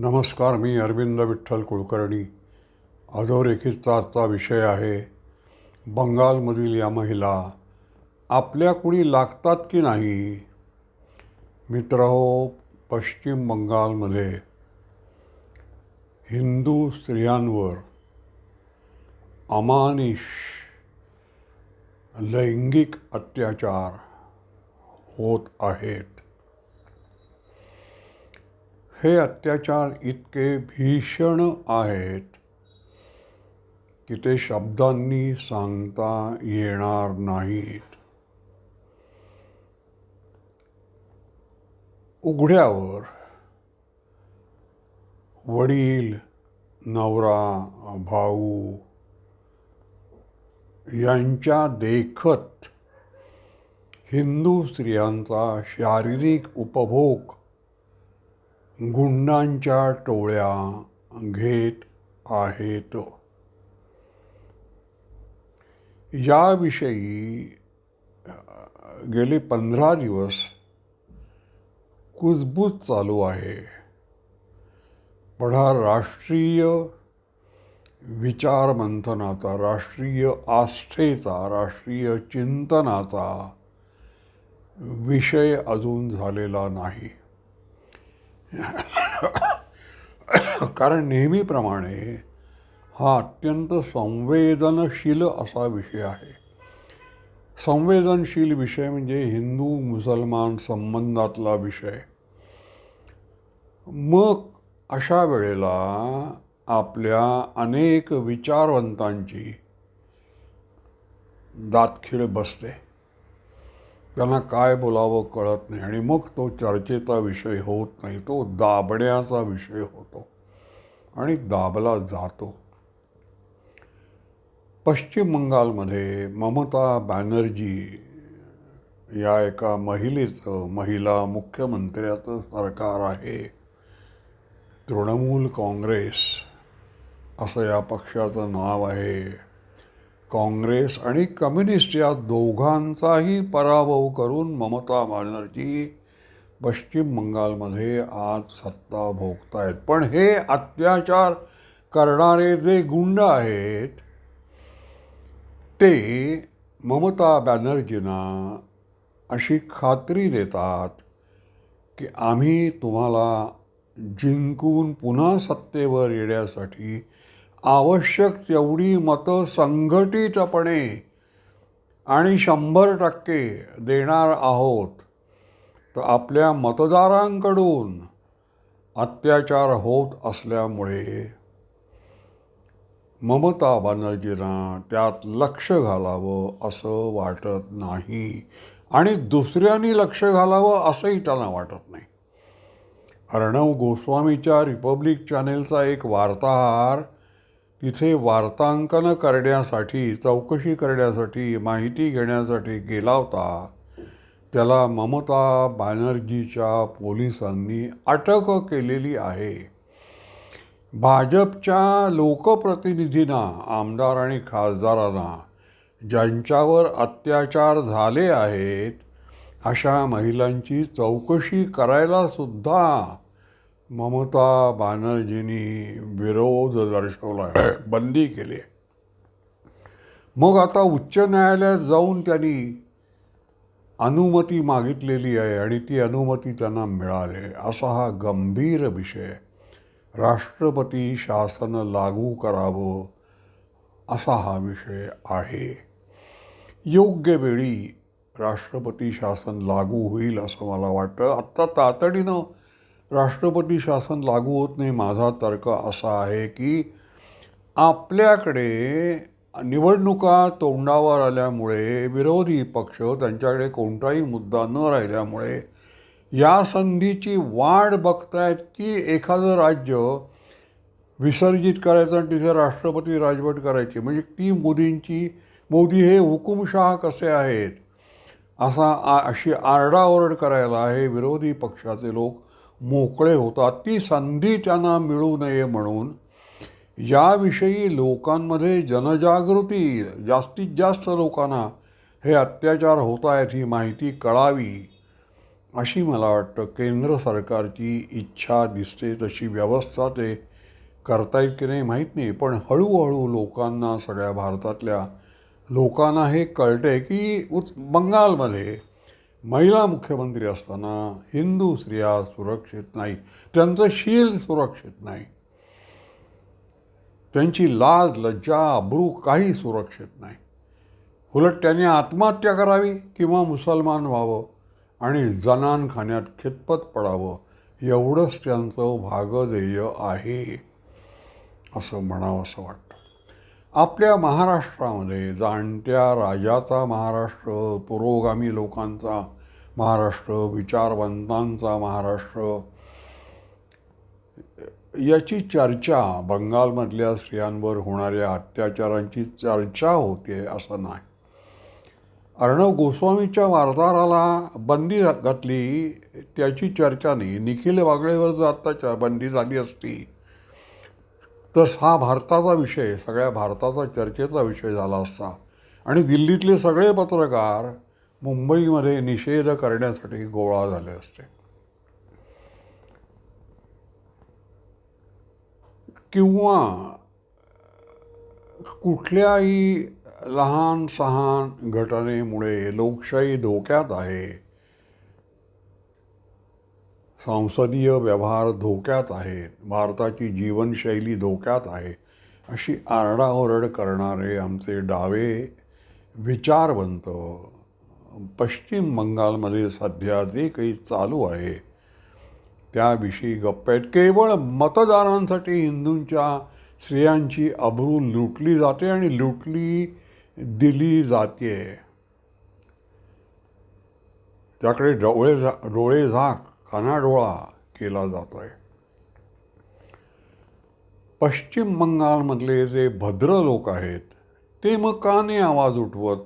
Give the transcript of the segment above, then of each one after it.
नमस्कार मी अरविंद विठ्ठल कुलकर्णी. अधोरेखितचा आजचा विषय आहे बंगालमधील या महिला. आपल्या कुणी लागतात की नाही? मित्रहो पश्चिम बंगालमध्ये. हिंदू स्त्रियांवर अमानिश लैंगिक अत्याचार होत आहेत. हे अत्याचार इतके भीषण आहेत की ते शब्दांनी सांगता येणार नाहीत. उघड्यावर वडील नवरा भाऊ यांच्या देखत हिंदू स्त्रियांचा शारीरिक उपभोग गुंडांच्या टोळ्या घेत आहेत. याविषयी गेले पंधरा दिवस कुजबूज चालू आहे. पण हा राष्ट्रीय विचारमंथनाचा राष्ट्रीय आस्थेचा राष्ट्रीय चिंतनाचा विषय अजून झालेला नाही. कारण नेहमीप्रमाणे हा अत्यंत संवेदनशील असा विषय आहे. संवेदनशील विषय म्हणजे हिंदू मुसलमान संबंधातला विषय. मग अशा वेळेला आपल्या अनेक विचारवंतांची दातखीळ बसते. त्यांना काय बोलावं कळत नाही. आणि मग तो चर्चेचा विषय होत नाही. तो दाबण्याचा विषय होतो. आणि दाबला जातो. पश्चिम बंगालमध्ये ममता बॅनर्जी या एका महिलेचं महिला मुख्यमंत्र्याचं सरकार आहे. तृणमूल काँग्रेस असं या पक्षाचं नाव आहे. काँग्रेस आणि कम्युनिस्ट या दोघांचाही पराभव करून ममता बॅनर्जी पश्चिम बंगालमध्ये आज सत्ता भोगतायत. पण हे अत्याचार करणारे जे गुंड आहेत ते ममता बॅनर्जींना अशी खात्री देतात की आम्ही तुम्हाला जिंकून पुन्हा सत्तेवर येण्यासाठी आवश्यक तेवढी मतं संघटितपणे आणि शंभर टक्के देणार आहोत. तर आपल्या मतदारांकडून अत्याचार होत असल्यामुळे ममता बॅनर्जींना त्यात लक्ष घालावं असं वाटत नाही आणि दुसऱ्यांनी लक्ष घालावं असंही त्यांना वाटत नाही. अर्णव गोस्वामीच्या रिपब्लिक चॅनेलचा एक वार्ताहर तिथे वार्तांकन करण्यासाठी चौकशी करण्यासाठी माहिती घेण्यासाठी गेला होता. त्याला ममता बॅनर्जीच्या पोलिसांनी अटक केलेली आहे. भाजपच्या लोकप्रतिनिधींना आमदार आणि खासदारांना ज्यांच्यावर अत्याचार झाले आहेत अशा महिलांची चौकशी करायला सुद्धा ममता बॅनर्जींनी विरोध दर्शवला आहे. बंदी केली आहे. मग आता उच्च न्यायालयात जाऊन त्यांनी अनुमती मागितलेली आहे आणि ती अनुमती त्यांना मिळाली असा हा गंभीर विषय राष्ट्रपती शासन लागू करावं असा हा विषय आहे. योग्य वेळी राष्ट्रपती शासन लागू होईल असं मला वाटतं. आत्ता तातडीनं राष्ट्रपती शासन लागू होत नाही माझा तर्क असा आहे की आपल्याकडे निवडणुका तोंडावर आल्यामुळे विरोधी पक्ष त्यांच्याकडे कोणताही मुद्दा न राहिल्यामुळे या संधीची वाढ बघतायत की एखादं राज्य विसर्जित करायचं आणि तिथे राष्ट्रपती राजवट करायची. म्हणजे ती मोदींची मोदी हे हुकुमशाह कसे आहेत? असा आ अशी आरडाओरड करायला हे विरोधी पक्षाचे लोक. मोकळे होतात. ती संधी त्यांना मिळू नये म्हणून याविषयी लोकांमध्ये जनजागृती जास्तीत जास्त लोकांना हे अत्याचार होत आहेत ही माहिती कळावी अशी मला वाटतं. केंद्र सरकारची इच्छा दिसते तशी व्यवस्था ते करतायत की नाही माहीत नाही. पण हळूहळू लोकांना सगळ्या भारतातल्या लोकांना हे कळतंय की उत् बंगालमध्ये महिला मुख्यमंत्री असताना हिंदू स्त्रिया सुरक्षित नाही त्यांचं शील सुरक्षित नाही. त्यांची लाज लज्जा अब्रू काही सुरक्षित नाही. उलट त्यांनी आत्महत्या करावी किंवा मुसलमान व्हावं आणि जनानखान्यात खितपत पडावं एवढंच त्यांचं भागधेय आहे असं म्हणावं असं वाटतं. आपल्या महाराष्ट्रामध्ये जाणत्या राजाचा महाराष्ट्र पुरोगामी लोकांचा महाराष्ट्र विचारवंतांचा महाराष्ट्र. याची चर्चा बंगालमधल्या स्त्रियांवर होणाऱ्या अत्याचारांची चर्चा होते असं नाही. अर्णव गोस्वामीच्या वार्ताहराला बंदी घातली त्याची चर्चा नाही. निखिल वागळेवर जर आत्ता बंदी झाली असती तर हा भारताचा विषय सगळ्या भारताचा चर्चेचा विषय झाला असता. आणि दिल्लीतले सगळे पत्रकार मुंबईमध्ये निषेध करण्यासाठी गोळा झाले असते. किंवा कुठल्याही लहान सहान घटनेमुळे लोकशाही धोक्यात आहे संसदीय व्यवहार धोक्यात आहेत भारताची जीवनशैली धोक्यात आहे अशी आरडाओरड करणारे आमचे डावे विचारवंत पश्चिम बंगालमध्ये सध्या जे काही चालू आहे त्याविषयी गप्प आहेत. केवळ मतदारांसाठी हिंदूंच्या स्त्रियांची अब्रू लुटली जाते आणि लुटली दिली जाते. त्याकडे डोळे झा डोळे झाक कानाडोळा केला जातो आहे पश्चिम बंगालमधले जे भद्र लोक आहेत ते मग का नाही आवाज उठवत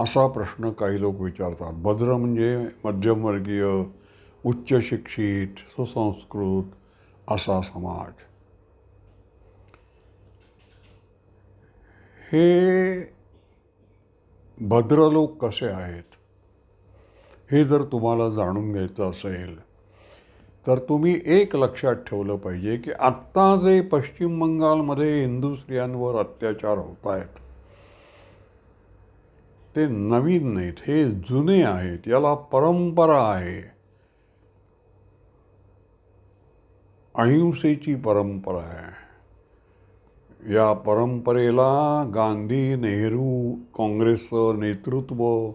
असा प्रश्न काही लोक विचारतात. भद्र म्हणजे मध्यमवर्गीय उच्च शिक्षित सुसंस्कृत असा समाज. हे भद्र लोक कसे आहेत? हे जर तुम्हाला जाणून घ्यायचं असेल तर तुम्ही एक लक्षात ठेवलं पाहिजे की आत्ता जे पश्चिम बंगालमध्ये हिंदू स्त्रियांवर अत्याचार होत आहेत ते नवीन नाहीत हे जुने आहेत याला परंपरा आहे. अहिंसेची परंपरा आहे. या परंपरेला गांधी नेहरू काँग्रेसचं नेतृत्व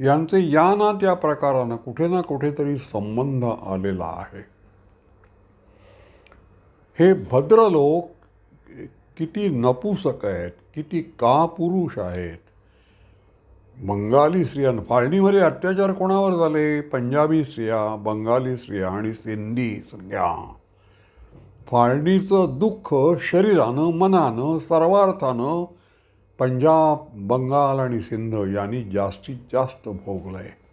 यांचे या ना त्या प्रकारानं कुठे ना कुठेतरी संबंध आलेला आहे. हे भद्र लोक किती नपुसक आहेत किती का पुरुष आहेत. बंगाली स्त्रिया फाळणीमध्ये अत्याचार कोणावर झाले? पंजाबी स्त्रिया बंगाली स्त्रिया आणि सिंधी स्त्रिया. फाळणीचं दुःख शरीरानं मनानं सर्वार्थानं पंजाब बंगाल आणि सिंध यांनी जास्तीत जास्त भोगलं आहे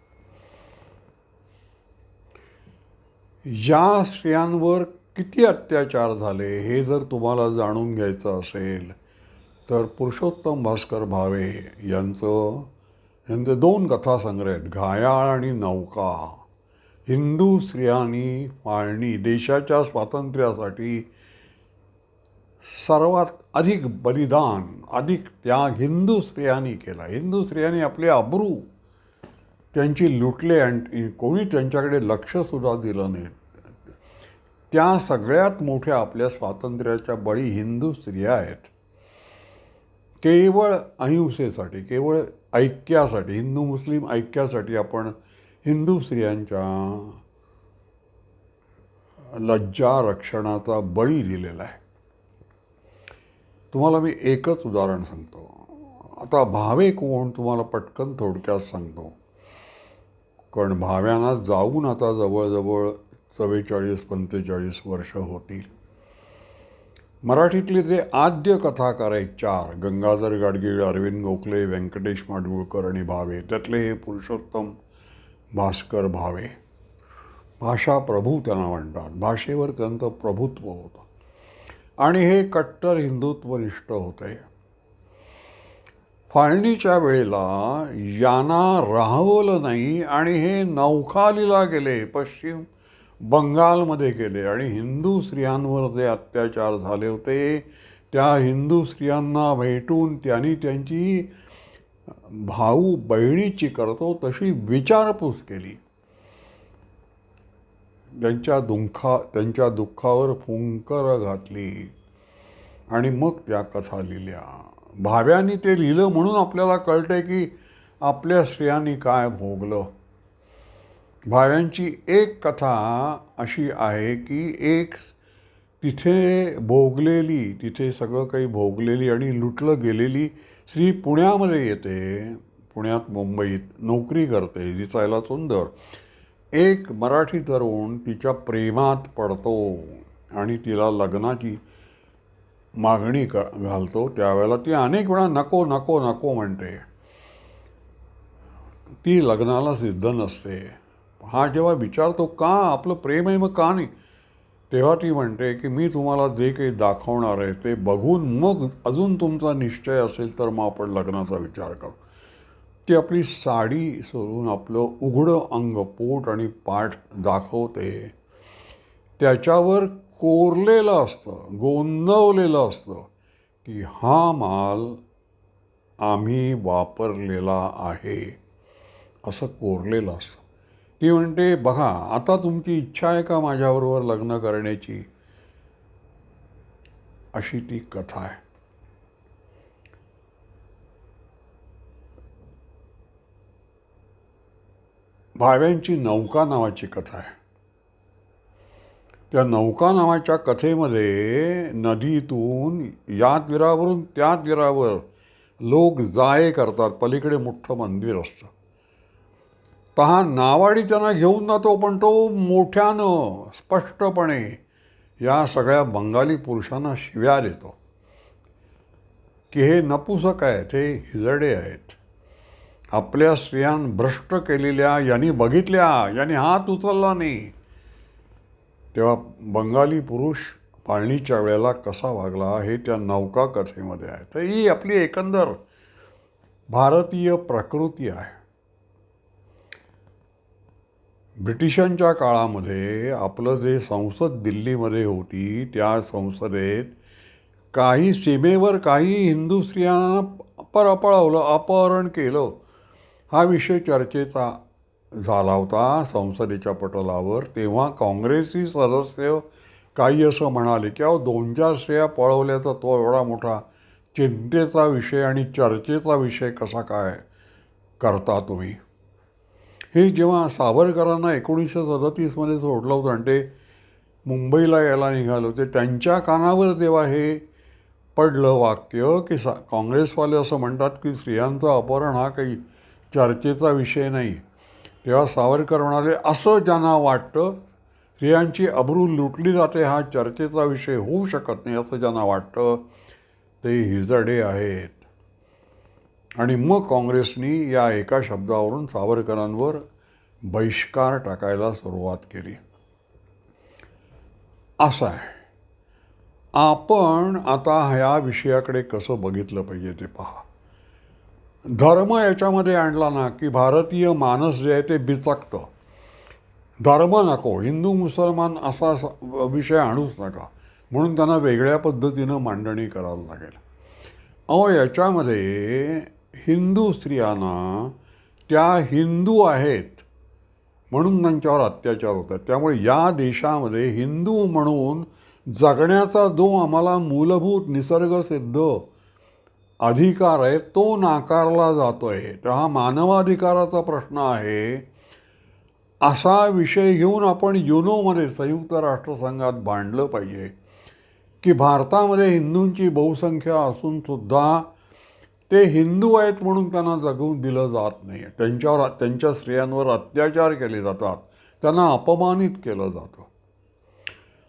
या स्त्रियांवर किती अत्याचार झाले हे जर तुम्हाला जाणून घ्यायचं असेल तर पुरुषोत्तम भास्कर भावे यांचं यांचे दोन कथासंग्रह आहेत घायाळ आणि नौका. हिंदू स्त्रियांनी फाळणी देशाच्या स्वातंत्र्यासाठी सर्वात अधिक बलिदान अधिक त्याग हिंदू स्त्रियांनी केला. हिंदू स्त्रियांनी आपले अब्रू त्यांची लुटले आणि कोणी त्यांच्याकडे लक्षसुद्धा दिलं नाही त्या सगळ्यात मोठ्या आपल्या स्वातंत्र्याच्या बळी हिंदू स्त्रिया आहेत. केवळ अहिंसेसाठी केवळ ऐक्यासाठी हिंदू मुस्लिम ऐक्यासाठी आपण हिंदू स्त्रियांच्या लज्जा रक्षणाचा बळी दिलेला आहे. तुम्हाला मी एकच उदाहरण सांगतो. आता भावे कोण तुम्हाला पटकन थोडक्यात सांगतो. कारण भाव्यांना जाऊन आता जवळजवळ चव्वेचाळीस पंचेचाळीस वर्ष होतील. मराठीतले जे आद्य कथाकार आहेत चार गंगाधर गाडगीळ अरविंद गोखले व्यंकटेश माडगुळकर आणि भावे त्यातले हे पुरुषोत्तम भास्कर भावे. भाषा प्रभू त्यांना म्हणतात. भाषेवर त्यांचं प्रभुत्व होतं. आणि हे कट्टर हिंदुत्वनिष्ठ होते. फाळणीच्या वेळेला यांना राहवलं नाही आणि हे नौखालीला गेले पश्चिम बंगालमध्ये गेले आणि हिंदू स्त्रियांवर जे अत्याचार झाले होते त्या हिंदू स्त्रियांना भेटून त्यांनी त्यांची भाऊ बहिणीची करतो तशी विचारपूस केली. त्यांच्या दुःखा त्यांच्या दुःखावर फुंकर घातली आणि मग त्या कथा लिहिल्या. भाव्यांनी ते लिहिलं म्हणून आपल्याला कळतंय की आपल्या स्त्रियांनी काय भोगलं. भाव्यांची एक कथा अशी आहे की एक तिथे भोगलेली तिथे सगळं काही भोगलेली आणि लुटलं गेलेली स्त्री पुण्यामध्ये येते. पुण्यात मुंबईत नोकरी करते दिसायला सुंदर. एक मराठी तरुण तिच्या प्रेमात पडतो आणि तिला लग्नाची मागणी क घालतो. त्यावेळेला ती अनेक वेळा नको नको नको म्हणते. ती लग्नाला सिद्ध नसते. हा जेव्हा विचारतो का? आपलं प्रेम आहे मग का नाही? तेव्हा ती म्हणते की मी तुम्हाला जे काही दाखवणार आहे ते बघून मग अजून तुमचा निश्चय असेल तर मग आपण लग्नाचा विचार करू. ती आपली साडी सोडून आपलं उघडं अंग पोट आणि पाठ दाखवते. त्याच्यावर कोरलेलं असतं गोंदवलेलं असतं की हा माल आम्ही वापरलेला आहे. असं कोरलेलं असतं. ती म्हणते बघा आता तुमची इच्छा आहे का माझ्याबरोबर लग्न करण्याची? अशी ती कथा आहे. भाव्यांची नौका नावाची कथा आहे. त्या नौका नावाच्या कथेमध्ये नदीतून या तीरावरून त्या तीरावर लोक जाये करतात. पलीकडे मोठं मंदिर असतं. तहा हा नावाडी त्यांना घेऊन जातो पण तो मोठ्यानं स्पष्टपणे या सगळ्या बंगाली पुरुषांना शिव्या देतो. की हे नपुसक आहेत हे हिजडे आहेत. आपल्या स्त्रियां भ्रष्ट केलेल्या यांनी बघितल्या यांनी हात उचलला नाही. तेव्हा बंगाली पुरुष पाळणीच्या वेळेला कसा वागला हे त्या नौका कथेमध्ये आहे. तर ही आपली एकंदर भारतीय प्रकृती आहे. ब्रिटिशांच्या काळामध्ये आपलं जे संसद दिल्लीमध्ये होती त्या संसदेत काही सीमेवर काही हिंदू स्त्रियांना पर पळवलं अपहरण केलं. हा विषय चर्चेचा झाला होता संसदेच्या पटलावर. तेव्हा काँग्रेसी सदस्य काही असं म्हणाले की अहो दोन चार स्त्रिया पळवल्याचा तो एवढा मोठा चिंतेचा विषय आणि चर्चेचा विषय कसा काय करता तुम्ही? हे जेव्हा सावरकरांना एकोणीसशे सदतीसमध्ये सोडलं होतं आणि ते मुंबईला यायला निघाले होते त्यांच्या कानावर जेव्हा हे पडलं वाक्य की सा काँग्रेसवाले असं म्हणतात की स्त्रियांचं अपहरण हा काही चर्चेचा विषय नाही. तेव्हा सावरकर म्हणाले असं ज्यांना वाटतं स्त्रियांची अब्रू लुटली जाते हा चर्चेचा विषय होऊ शकत नाही असं ज्यांना वाटतं ते हिजडे आहेत. आणि मग काँग्रेसनी या एका शब्दावरून सावरकरांवर बहिष्कार टाकायला सुरुवात केली. असं आहे. आपण आता ह्या विषयाकडे कसं बघितलं पाहिजे ते पहा. धर्म याच्यामध्ये आणला ना की भारतीय मानस जे आहे ते बिचकतं. धर्म नको हिंदू मुसलमान असा विषय आणूच नका. म्हणून त्यांना वेगळ्या पद्धतीनं मांडणी करायला लागेल. अहो याच्यामध्ये हिंदू स्त्रियांना त्या हिंदू आहेत म्हणून त्यांच्यावर अत्याचार होतात. त्यामुळे या देशामध्ये हिंदू म्हणून जगण्याचा जो आम्हाला मूलभूत निसर्गसिद्ध अधिकार आहे तो नाकारला जातो आहे तर हा मानवाधिकाराचा प्रश्न आहे. असा विषय घेऊन आपण युनोमध्ये संयुक्त राष्ट्रसंघात भांडलं पाहिजे की भारतामध्ये हिंदूंची बहुसंख्या असून सुद्धा ते हिंदू आहेत म्हणून त्यांना जगवून दिलं जात नाही त्यांच्यावर त्यांच्या स्त्रियांवर अत्याचार केले जातात. त्यांना अपमानित केलं जातं.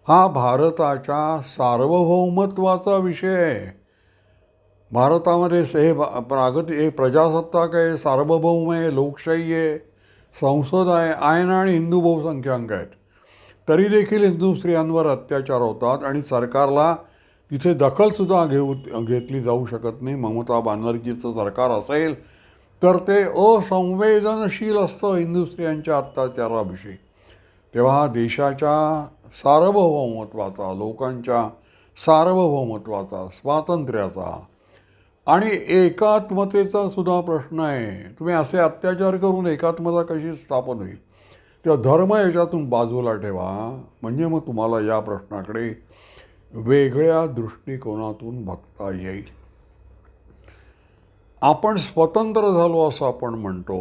हा भारताच्या सार्वभौमत्वाचा विषय आहे. भारतामध्ये हे बा- प्रागती हे प्रजासत्ताक आहे सार्वभौम आहे लोकशाही आहे संसद आहे आयन आणि हिंदू बहुसंख्याक आहेत. तरी देखील हिंदू स्त्रियांवर अत्याचार होतात आणि सरकारला तिथे दखलसुद्धा घेऊ घेतली जाऊ शकत नाही. ममता बॅनर्जीचं सरकार असेल तर ते असंवेदनशील असतं हिंदू स्त्रियांच्या अत्याचाराविषयी. तेव्हा देशाच्या सार्वभौमत्वाचा लोकांच्या सार्वभौमत्वाचा स्वातंत्र्याचा आणि एकात्मतेचा सुद्धा प्रश्न आहे. तुम्ही असे अत्याचार करून एकात्मता कशी स्थापन होईल? तेव्हा धर्म याच्यातून बाजूला ठेवा. म्हणजे मग तुम्हाला या प्रश्नाकडे वेगळ्या दृष्टिकोनातून बघता येईल. आपण स्वतंत्र झालो असं आपण म्हणतो.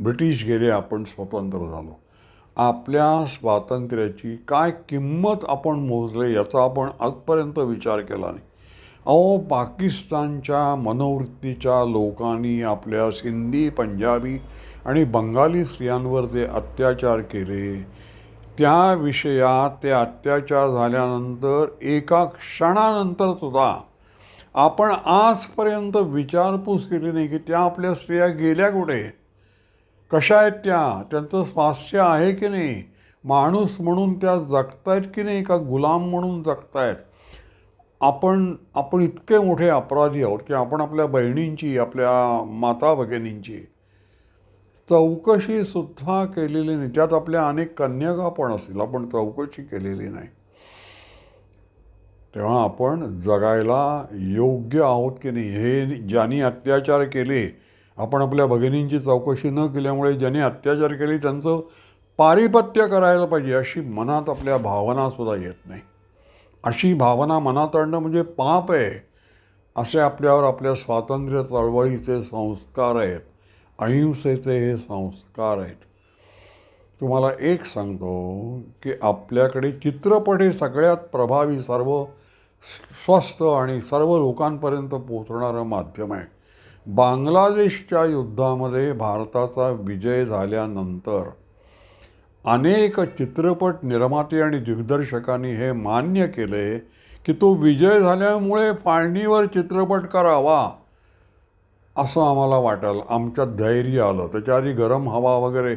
ब्रिटिश गेले आपण स्वतंत्र झालो. आपल्या स्वातंत्र्याची काय किंमत आपण मोजले याचा आपण आजपर्यंत विचार केला नाही. अहो पाकिस्तानच्या मनोवृत्तीच्या लोकांनी आपल्या सिंधी पंजाबी आणि बंगाली स्त्रियांवर जे अत्याचार केले त्या विषयात ते अत्याचार झाल्यानंतर एका क्षणानंतर सुद्धा आपण आजपर्यंत विचारपूस केली नाही की त्या आपल्या स्त्रिया गेल्या कुठे? कशा आहेत त्या? त्यांचं स्वास्थ्य आहे की नाही? माणूस म्हणून त्या जगतायत की नाही? का गुलाम म्हणून जगतायत? आपण आपण इतके मोठे अपराधी आहोत की आपण आपल्या बहिणींची आपल्या माता भगिनींची चौकशी सुद्धा केलेली नाही. त्यात आपल्या अनेक कन्यका पण असतील. आपण चौकशी केलेली नाही. तेव्हा आपण जगायला योग्य आहोत की नाही? हे ज्यांनी अत्याचार केले आपण आपल्या भगिनींची चौकशी न केल्यामुळे ज्यांनी अत्याचार केले त्यांचं पारिपत्य करायला पाहिजे अशी मनात आपल्या भावनासुद्धा येत नाही. अशी भावना मनात आणणं म्हणजे पाप आहे असे आपल्यावर आपल्या स्वातंत्र्य चळवळीचे संस्कार आहेत. अहिंसेचे हे संस्कार आहेत. तुम्हाला एक सांगतो की आपल्याकडे चित्रपट हे सगळ्यात प्रभावी सर्व स्वस्त आणि सर्व लोकांपर्यंत पोहोचणारं माध्यम आहे. बांगलादेशच्या युद्धामध्ये भारताचा विजय झाल्यानंतर अनेक चित्रपट निर्माते आणि दिग्दर्शकांनी हे मान्य केले की तो विजय झाल्यामुळे फाळणीवर चित्रपट करावा. असं आम्हाला वाटायला आमच्यात धैर्य आलं. त्याच्या आधी गरम हवा वगैरे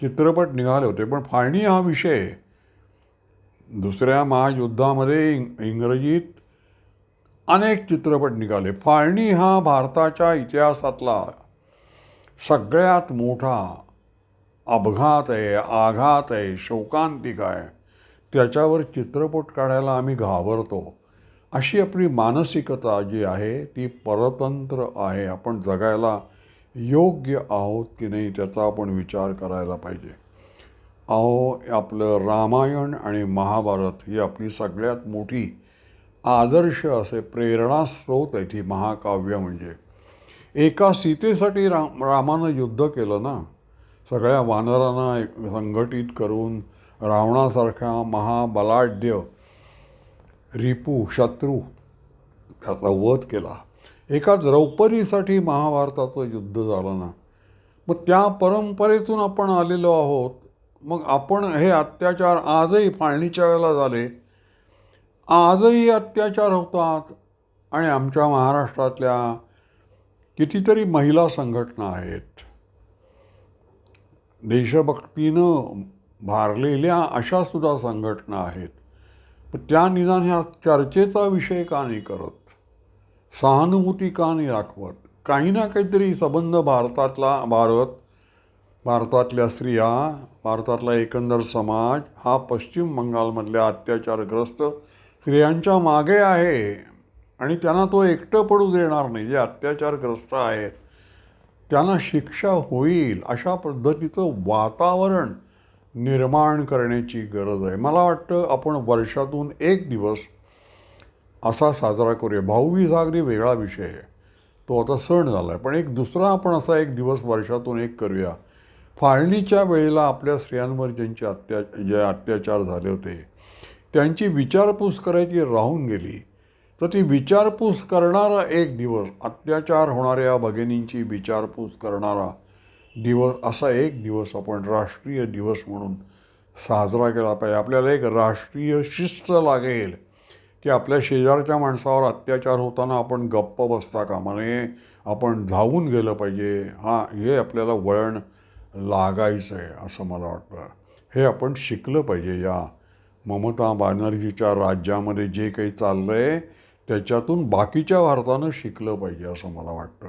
चित्रपट निघाले होते. पण फाळणी हा विषय दुसऱ्या महायुद्धामध्ये इंग इंग्रजीत अनेक चित्रपट निघाले. फाळणी हा भारताच्या इतिहासातला सगळ्यात मोठा अपघात आहे आघात आहे शोकांतिक आहे. त्याच्यावर चित्रपट काढायला आम्ही घाबरतो. अशी आपली मानसिकता जी आहे ती परतंत्र आहे. आपण जगायला योग्य आहोत की नाही त्याचा आपण विचार करायला पाहिजे. अहो आपलं रामायण आणि महाभारत ही आपली सगळ्यात मोठी आदर्श असे प्रेरणास्रोत आहे ती महाकाव्य म्हणजे. एका सीतेसाठी राम रामानं युद्ध केलं ना सगळ्या वानरांना एक संघटित करून रावणासारखा महाबलाढ्य रिपू शत्रू त्याचा वध केला. एका द्रौपदीसाठी महाभारताचं युद्ध झालं ना. मग त्या परंपरेतून आपण आलेलो आहोत. मग आपण हे अत्याचार आजही फाळणीच्या वेळेला झाले. आजही अत्याचार होतात. आणि आमच्या महाराष्ट्रातल्या कितीतरी महिला संघटना आहेत. देशभक्तीनं भारलेल्या अशा सुद्धा संघटना आहेत. पण त्या निदान ह्या चर्चेचा विषय का नाही करत? सहानुभूती का नाही दाखवत? काही ना काहीतरी संबंध भारतातला भारत भारतातल्या स्त्रिया भारतातला एकंदर समाज हा पश्चिम बंगालमधल्या अत्याचारग्रस्त स्त्रियांच्या मागे आहे. आणि त्यांना तो एकटं पडू देणार नाही. जे अत्याचारग्रस्त आहेत त्यांना शिक्षा होईल अशा पद्धतीचं वातावरण निर्माण करण्याची गरज आहे. मला वाटतं आपण वर्षातून एक दिवस असा साजरा करूया. भाऊबीज हा अगदी वेगळा विषय आहे. तो आता सण झाला आहे पण एक दुसरा आपण असा एक दिवस वर्षातून एक करूया. फाळणीच्या वेळेला आपल्या स्त्रियांवर ज्यांचे अत्या जे अत्याचार झाले होते त्यांची विचारपूस करायची राहून गेली. तर ती विचारपूस करणारा एक दिवस अत्याचार होणाऱ्या भगिनींची विचारपूस करणारा दिवस असा एक दिवस आपण राष्ट्रीय दिवस म्हणून साजरा केला पाहिजे. आपल्याला एक राष्ट्रीय शिस्त लागेल की आपल्या शेजारच्या माणसावर अत्याचार होताना आपण गप्प बसता कामा नये. आपण धावून गेलं पाहिजे. हा हे आपल्याला वळण लागायचं आहे असं मला वाटतं. हे आपण शिकलं पाहिजे या ममता बॅनर्जीच्या राज्यामध्ये जे काही चाललं आहे त्याच्यातून बाकीच्या भारतानं शिकलं पाहिजे असं मला वाटतं.